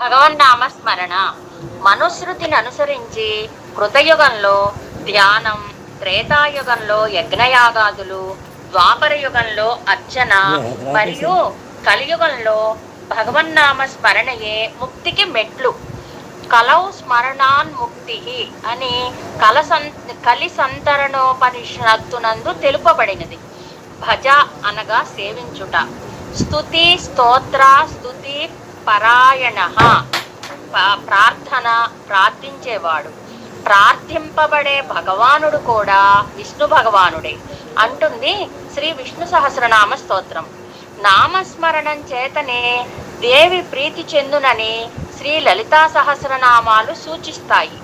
భగవన్నామ స్మరణ మనుశృతిని అనుసరించి కృతయుగంలో ధ్యానం త్రేతాయుగంలో యజ్ఞయాగాదులు ద్వాపర యుగంలో అర్చన మరియు కలియుగంలో భగవన్నామ స్మరణయే ముక్తికి మెట్లు. కలౌ స్మరణాన్ ముక్తి అని కల సం కలి సంతరణోపనిషత్తునందు తెలుపబడినది. భజ అనగా సేవించుట. స్తుతి స్తోత్ర స్తుతి పరాయణ. ప్రార్థన ప్రార్థించేవాడు. ప్రార్థింపబడే భగవానుడు కూడా విష్ణు భగవానుడే. అంటుంది శ్రీ విష్ణు సహస్రనామ స్తోత్రం. నామస్మరణం చేతనే దేవి ప్రీతి చెందునని శ్రీ లలితా సహస్రనామాలు సూచిస్తాయి.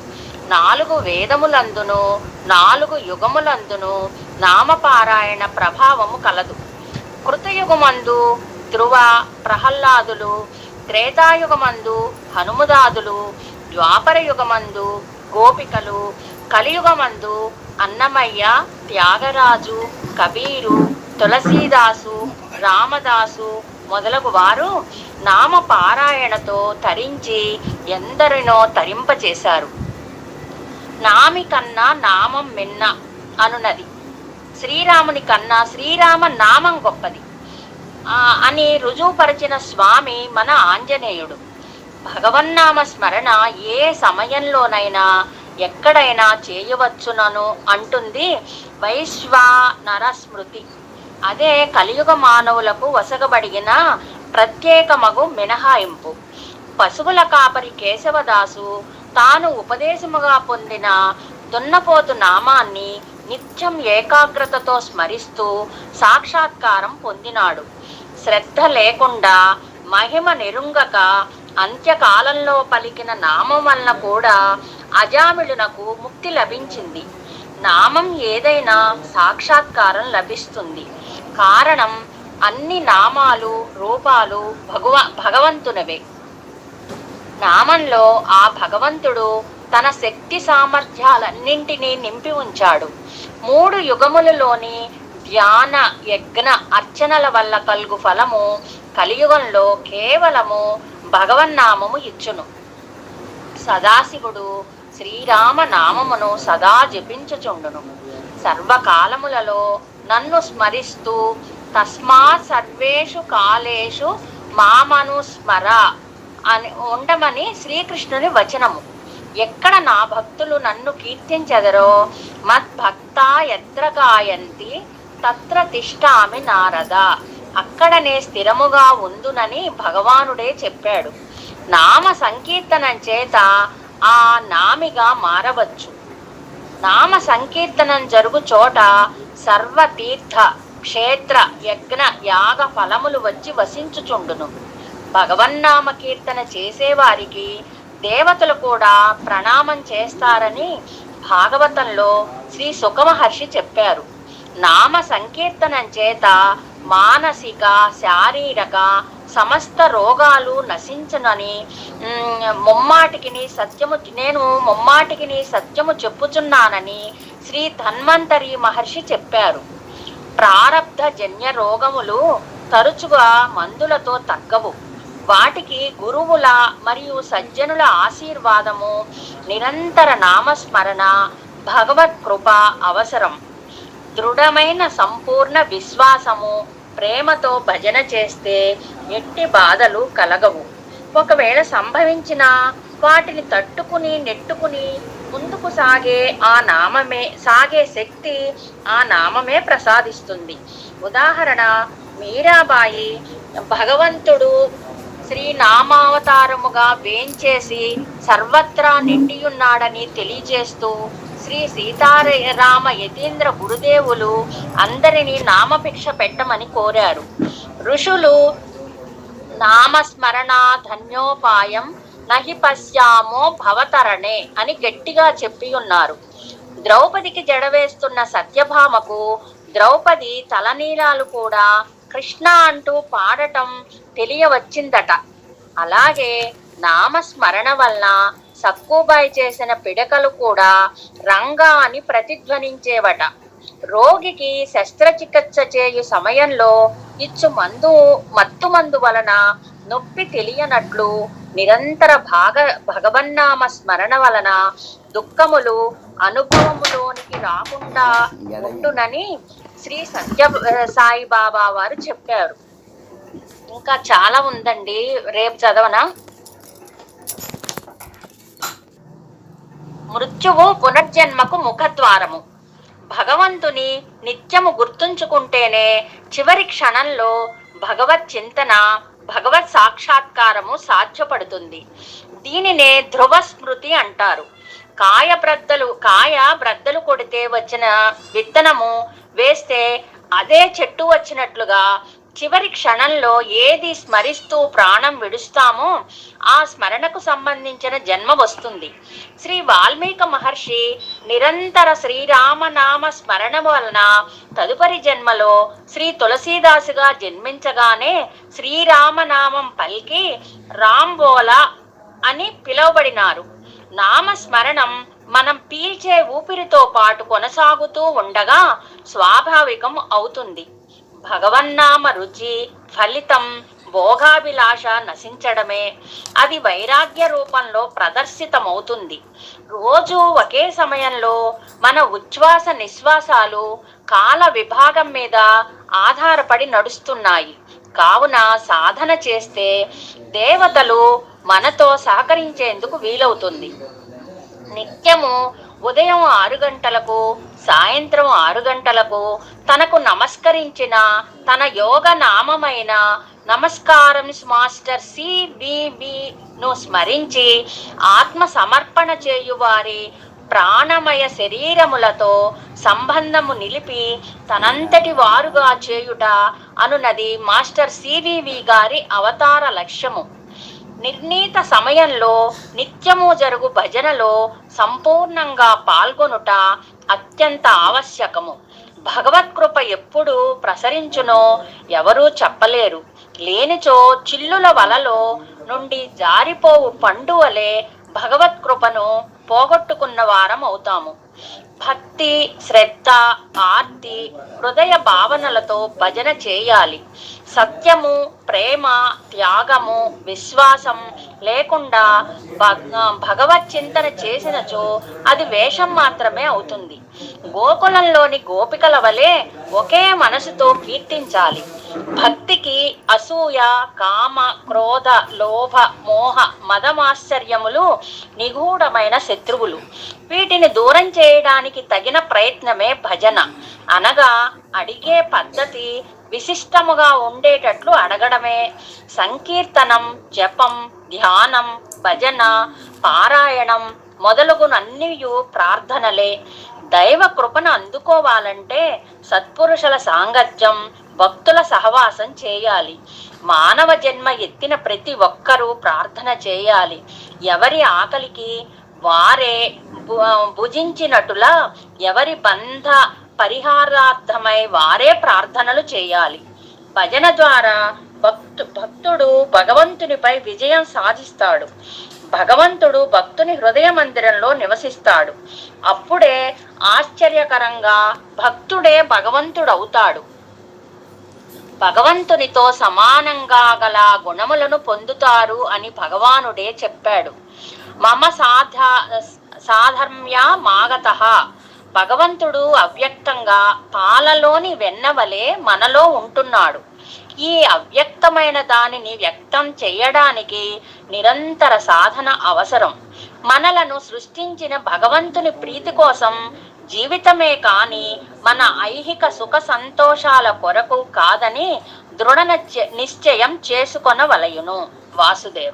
నాలుగు వేదములందును నాలుగు యుగములందును నామపారాయణ ప్రభావము కలదు. కృతయుగమందు ధ్రువ ప్రహ్లాదులు త్రేతాయుగమందు హనుమదాదులు ద్వాపర యుగమందు గోపికలు కలియుగమందు అన్నమయ్య త్యాగరాజు కబీరు తులసీదాసు రామదాసు మొదలగు వారు నామ పారాయణతో తరించి ఎందరినో తరింపచేశారు నామి కన్నా నామం మిన్న అనునది. శ్రీరాముని కన్నా శ్రీరామ నామం గొప్పది. అని రుజువుపరిచిన స్వామి మన ఆంజనేయుడు. భగవన్నామ స్మరణ ఏ సమయంలోనైనా ఎక్కడైనా చేయవచ్చునను అంటుంది వైశ్వానర స్మృతి అదే కలియుగ మానవులకు వసగబడిన ప్రత్యేకమగు మినహాయింపు. పశువుల కాపరి కేశవదాసు తాను ఉపదేశముగా పొందిన దున్నపోతు నామాన్ని నిత్యం ఏకాగ్రతతో స్మరిస్తూ సాక్షాత్కారం పొందినాడు. శ్రద్ధ లేకుండా మహిమ నిరుంగక అంత్యకాలంలో పలికిన నామం వలన కూడా అజామిళునకు ముక్తి లభించింది. నామం ఏదైనా సాక్షాత్కారం లభిస్తుంది. కారణం అన్ని నామాలు రూపాలు భగవ భగవంతునవే. నామంలో ఆ భగవంతుడు తన శక్తి సామర్థ్యాలన్నింటినీ నింపి ఉంచాడు. మూడు యుగములలోని ధ్యాన యజ్ఞ అర్చనల వల్ల కలుగు ఫలము కలియుగంలో కేవలము భగవన్నామము ఇచ్చును. సదాశివుడు శ్రీరామ నామమును సదా జపించుచుండును. సర్వకాలములలో నన్ను స్మరిస్తూ తస్మాత్ సర్వేషు కాలేషు మామను స్మర అని ఉండమని శ్రీకృష్ణుని వచనము. ఎక్కడ నా భక్తులు నన్ను కీర్తించెదరో మద్భక్త ఎద్రగాయంతి తత్ర తిష్టామి నారద. అక్కడనే స్థిరముగా ఉందునని భగవానుడే చెప్పాడు. నామ సంకీర్తనం చేత ఆ నామిగా మారవచ్చు. నామ సంకీర్తనం జరుగు చోట సర్వతీర్థ క్షేత్ర యజ్ఞ యాగ ఫలములు వచ్చి వసించుచుండును. భగవన్నామ కీర్తన చేసేవారికి దేవతలు కూడా ప్రణామం చేస్తారని భాగవతంలో శ్రీ సుఖమహర్షి చెప్పారు. నామ సంకీర్తనం చేత మానసిక శారీరక సమస్త రోగాలు నశించనని ముమ్మాటికిని సత్యము నేను ముమ్మాటికిని సత్యము చెప్పుచున్నానని శ్రీ ధన్వంతరి మహర్షి చెప్పారు. ప్రారబ్ధ జన్య రోగములు తరచుగా మందులతో తగ్గవు. వాటికి గురువుల మరియు సజ్జనుల ఆశీర్వాదము నిరంతర నామస్మరణ భగవత్ కృప అవసరం. దృఢమైన సంపూర్ణ విశ్వాసము ప్రేమతో భజన చేస్తే ఎట్టి బాధలు కలగవు. ఒకవేళ సంభవించిన వాటిని తట్టుకుని నెట్టుకుని ముందుకు సాగే ఆ నామమే సాగే శక్తి ఆ నామమే ప్రసాదిస్తుంది. ఉదాహరణ మీరాబాయి భగవంతుడు శ్రీనామావతారముగా వేంచేసి సర్వత్రా నిండియున్నాడని తెలియజేస్తూ శ్రీ సీతారామ యతీంద్ర గురుదేవులు అందరినీ నామభిక్ష పెట్టమని కోరారు. ఋషులు నామస్మరణ ధన్యోపాయం నహి పశ్యామో భవతరణే అని గట్టిగా చెప్పి ఉన్నారు. ద్రౌపదికి జడవేస్తున్న సత్యభామకు ద్రౌపది తలనీలాలు కూడా కృష్ణ అంటూ పాడటం తెలియవచ్చిందట. అలాగే నామస్మరణ వలన సక్కుబాయి చేసిన పిడకలు కూడా రంగా అని ప్రతిధ్వనించేవట. రోగికి శస్త్రచికిత్స చేయు సమయంలో ఇచ్చు మందు మత్తు మందు వలన నొప్పి తెలియనట్లు నిరంతర భాగ భగవన్నామ స్మరణ వలన దుఃఖములు అనుభవములోనికి రాకుండా ఉండునని శ్రీ సత్య సాయి బాబా వారు చెప్పారు. ఇంకా చాలా ఉందండి. రేపు చదవనా? మృత్యువు పునర్జన్మకు ముఖద్వారము. భగవంతుని నిత్యము గుర్తుంచుకుంటేనే చివరి క్షణంలో భగవత్ చింతన భగవత్ సాక్షాత్కారము సాధ్యపడుతుంది. దీనినే ధ్రువ స్మృతి అంటారు. కాయ బ్రద్దలు కాయ బ్రద్దలు కొడితే వచ్చిన విత్తనము వేస్తే అదే చెట్టు వచ్చినట్లుగా చివరి క్షణంలో ఏది స్మరిస్తూ ప్రాణం విడుస్తామో ఆ స్మరణకు సంబంధించిన జన్మ వస్తుంది. శ్రీ వాల్మీకి మహర్షి నిరంతర శ్రీరామనామ స్మరణ వలన తదుపరి జన్మలో శ్రీ తులసీదాసుగా జన్మించగానే శ్రీరామనామం పలికి రాంబోలా అని పిలువబడినారు. నామస్మరణం మనం పీల్చే ఊపిరితో పాటు కొనసాగుతూ ఉండగా స్వాభావికం అవుతుంది. భగవన్నామ రుచి ఫలితం భోగాభిలాష నశించడమే. అది వైరాగ్య రూపంలో ప్రదర్శితమవుతుంది. రోజు ఒకే సమయంలో మన ఉచ్ఛ్వాస నిశ్వాసాలు కాల విభాగం మీద ఆధారపడి నడుస్తున్నాయి. కావున సాధన చేస్తే దేవతలు మనతో సహకరించేందుకు వీలవుతుంది. నిత్యము ఉదయం ఆరు గంటలకు సాయంత్రం ఆరు గంటలకు తనకు నమస్కరించిన తన యోగ నామమైన నమస్కారం మాస్టర్ సిబిబి ను స్మరించి ఆత్మ సమర్పణ చేయువారి ప్రాణమయ శరీరములతో సంబంధము నిలిపి తనంతటి వారుగా చేయుట అనునది మాస్టర్ సివివి గారి అవతార లక్ష్యము. నిర్ణీత సమయంలో నిత్యము జరుగు భజనలో సంపూర్ణంగా పాల్గొనుట అత్యంత ఆవశ్యకము. భగవత్కృప ఎప్పుడు ప్రసరించునో ఎవరూ చెప్పలేరు. లేనిచో చిల్లుల వలలో నుండి జారిపోవు పండువలే భగవత్కృపను పోగొట్టుకున్న వారం అవుతాము భక్తి శ్రద్ధ ఆర్తి హృదయ భావనలతో భజన చేయాలి. సత్యము ప్రేమ త్యాగము విశ్వాసం లేకుండా భగ- భగవత్ చింతన చేసినచో అది వేషం మాత్రమే అవుతుంది. గోకులంలోని గోపికల వలె ఒకే మనసుతో కీర్తించాలి. భక్తికి అసూయ కామ క్రోధ లోభ మోహ మదమాశ్చర్యములు నిగూఢమైన శత్రువులు. వీటిని దూరం చేయడానికి తగిన ప్రయత్నమే భజన. అనగా అడిగే పద్ధతి విశిష్టముగా ఉండేటట్లు అడగడమే. సంకీర్తనం జపం ధ్యానం భజన పారాయణం మొదలుగునన్నీయు ప్రార్థనలే. దైవ కృపను అందుకోవాలంటే సత్పురుషుల సాంగత్యం భక్తుల సహవాసం చేయాలి. మానవ జన్మ ఎత్తిన ప్రతి ఒక్కరూ ప్రార్థన చేయాలి. ఎవరి ఆకలికి వారే భు- భుజించినట్టులా ఎవరి బంధ పరిహారార్థమై వారే ప్రార్థనలు చేయాలి. భజన ద్వారా భక్తు భక్తుడు భగవంతునిపై విజయం సాధిస్తాడు. భగవంతుడు భక్తుని హృదయ మందిరంలో నివసిస్తాడు. అప్పుడే ఆశ్చర్యకరంగా భక్తుడే భగవంతుడు అవుతాడు భగవంతునితో సమానంగా గల గుణములను పొందుతారు అని భగవానుడే చెప్పాడు. మమ సాధ సాధర్మ్య మాగత. భగవంతుడు అవ్యక్తంగా పాలలోని వెన్నవలే మనలో ఉంటున్నాడు. ఈ అవ్యక్తమైన దానిని వ్యక్తం చేయడానికి నిరంతర సాధన అవసరం. మనలను సృష్టించిన భగవంతుని ప్రీతి కోసం జీవితమే కాని మన ఐహిక సుఖ సంతోషాల కొరకు కాదని దృఢ నిశ్చయం చేసుకొనవలయును. వాసుదేవ